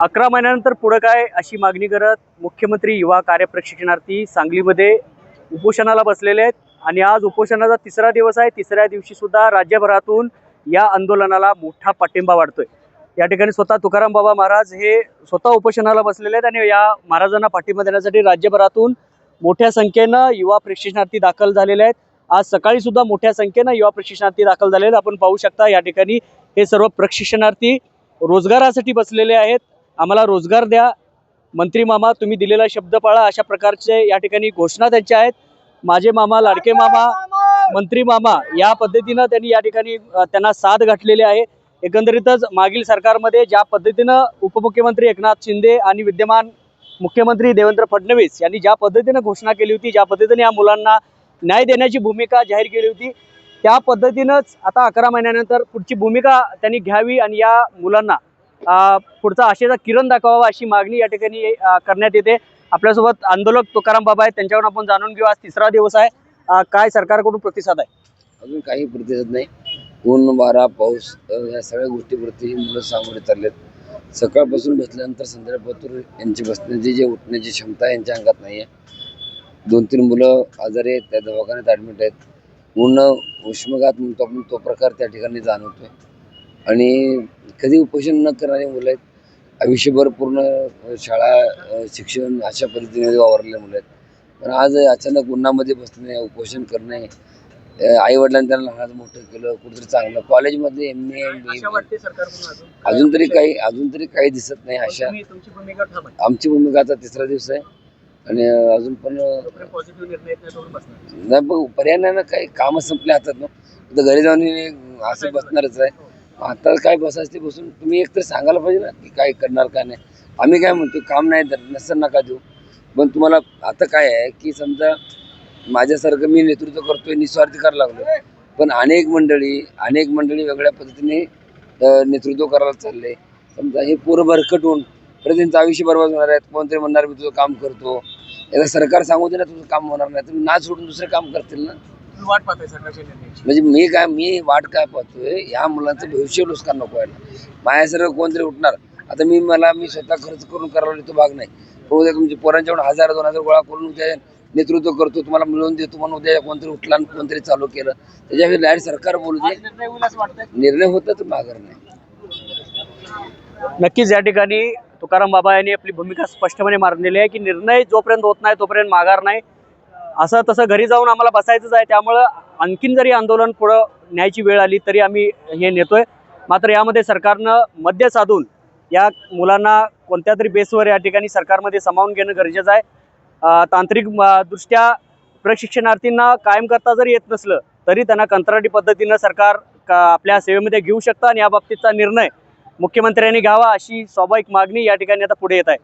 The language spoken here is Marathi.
अकरा महिन्यानंतर पुढं काय अशी मागणी करत मुख्यमंत्री युवा कार्यप्रशिक्षणार्थी सांगलीमध्ये उपोषणाला बसलेले आहेत. आणि आज उपोषणाचा तिसरा दिवस आहे. तिसऱ्या दिवशी सुद्धा राज्यभरातून या आंदोलनाला मोठा पाठिंबा वाढतोय. या ठिकाणी स्वतः तुकाराम बाबा महाराज हे स्वतः उपोषणाला बसलेले आहेत आणि या महाराजांना पाठिंबा देण्यासाठी राज्यभरातून मोठ्या संख्येनं युवा प्रशिक्षणार्थी दाखल झालेले आहेत. आज सकाळी सुद्धा मोठ्या संख्येनं युवा प्रशिक्षणार्थी दाखल झाले आहेत. आपण पाहू शकता या ठिकाणी हे सर्व प्रशिक्षणार्थी रोजगारासाठी बसलेले आहेत. आम्हाला रोजगार द्या. मंत्री मामा तुम्ही दिलेला शब्द पाळा. अशा प्रकारचे या ठिकाणी घोषणा त्यांच्या आहेत. माझे मामा लाडके मामा मंत्री मामा या पद्धतीनं त्यांनी या ठिकाणी त्यांना साथ घातलेली आहे. एकंदरीतच मागील सरकारमध्ये ज्या पद्धतीनं उपमुख्यमंत्री एकनाथ शिंदे आणि विद्यमान मुख्यमंत्री देवेंद्र फडणवीस यांनी ज्या पद्धतीनं घोषणा केली होती ज्या पद्धतीने या मुलांना न्याय देण्याची भूमिका जाहीर केली होती त्या पद्धतीनंच आता अकरा महिन्यानंतर पुढची भूमिका त्यांनी घ्यावी आणि या मुलांना पुढचा आशेचा किरण दाखवावा अशी मागणी या ठिकाणी करण्यात येते. आपल्यासोबत आंदोलक तुकाराम बाबा आहेत त्यांच्याकडून आपण जाणून घेऊ. आज तिसरा दिवस आहे. काय सरकारकडून प्रतिसाद आहे? अजून काही प्रतिसाद नाही. ऊन वारा पाऊस या सगळ्या गोष्टीवरती ही मुलं सामोरे चाललेत. सकाळपासून बसल्यानंतर संध्याकाळपासून यांची बसण्याची जी उठण्याची क्षमता यांच्या अंगात नाही आहे दोन तीन मुलं आजारी आहेत त्या दवाखान्यात ॲडमिट आहेत. ऊन उष्मघात म्हणतो आपण तो प्रकार त्या ठिकाणी जाणवतोय. आणि कधी उपोषण न करणारी मुलं आहेत. आयुष्यभर पूर्ण शाळा शिक्षण अशा पद्धतीने वावरलेले मुलं आहेत. पण आज अचानक उन्हामध्ये बसणे उपोषण करणे आई वडिलांनी त्यांना लहान मोठं केलं कुठेतरी चांगलं. कॉलेजमध्ये एम ए अजून? तरी काही अजून तरी काही दिसत नाही अशा. आमची भूमिका आता तिसरा दिवस आहे. आणि अजून पण नाही पर्याय नाही ना काही कामं संपले हातात ना. तर घरी जाऊन असं बसणारच आहे. आता काय बसायचं ते बसून तुम्ही एक तर सांगायला पाहिजे ना की काय करणार काय नाही. आम्ही काय म्हणतो काम नाही तर नसेल नका देऊ. पण तुम्हाला आता काय आहे की समजा माझ्यासारखं मी नेतृत्व करतोय निस्वार्थी करायला लागलो पण अनेक मंडळी अनेक मंडळी वेगळ्या पद्धतीने नेतृत्व करायला चालले. समजा हे पोरं भरकटून परत त्यांचं आयुष्य बरबाद होणार आहेत कोणतरी म्हणणार मी तुझं काम करतो. याला सरकार सांगू दे ना तुझं काम होणार नाही. तुम्ही ना सोडून दुसरं काम करतील ना. वाट पाहताय सरकारच्या निर्णयाची. म्हणजे मी काय मी वाट काय पाहतोय या मुलांचं भविष्य नुकसान नको व्हायला. माझ्यासारखं कोणतरी उठणार. आता मी मला मी स्वतः खर्च करून करायला तो भाग नाही. पण उद्या तुमच्या पोरांच्याकडून हजार दोन हजार गोळा करून उद्या नेतृत्व करतो तुम्हाला मिळवून देतो म्हणून उद्या कोणतरी उठला आणि कोणतरी चालू केलं. त्याच्यावेळी डायरेक्ट सरकार बोलू दे. आज निर्णय होता तर माघार नाही. नक्कीच या ठिकाणी तुकाराम बाबा यांनी आपली भूमिका स्पष्टपणे मांडलेली आहे की निर्णय जोपर्यंत होत नाही तोपर्यंत माघार नाही. असं तसं घरी जाऊन आम्हाला बसायचंच आहे. त्यामुळं आणखीन जरी आंदोलन पुढं न्यायची वेळ आली तरी आम्ही हे नेतोय. मात्र यामध्ये सरकारनं मध्य साधून या मुलांना कोणत्या तरी बेसवर या ठिकाणी सरकारमध्ये सामावून घेणं गरजेचं आहे. तांत्रिक दृष्ट्या प्रशिक्षणार्थींना कायम करता जरी येत नसलं तरी त्यांना कंत्राटी पद्धतीनं सरकार का- आपल्या सेवेमध्ये घेऊ शकतं आणि या बाबतीतचा निर्णय मुख्यमंत्र्यांनी घ्यावा अशी स्वाभाविक मागणी या ठिकाणी आता पुढे येत आहे.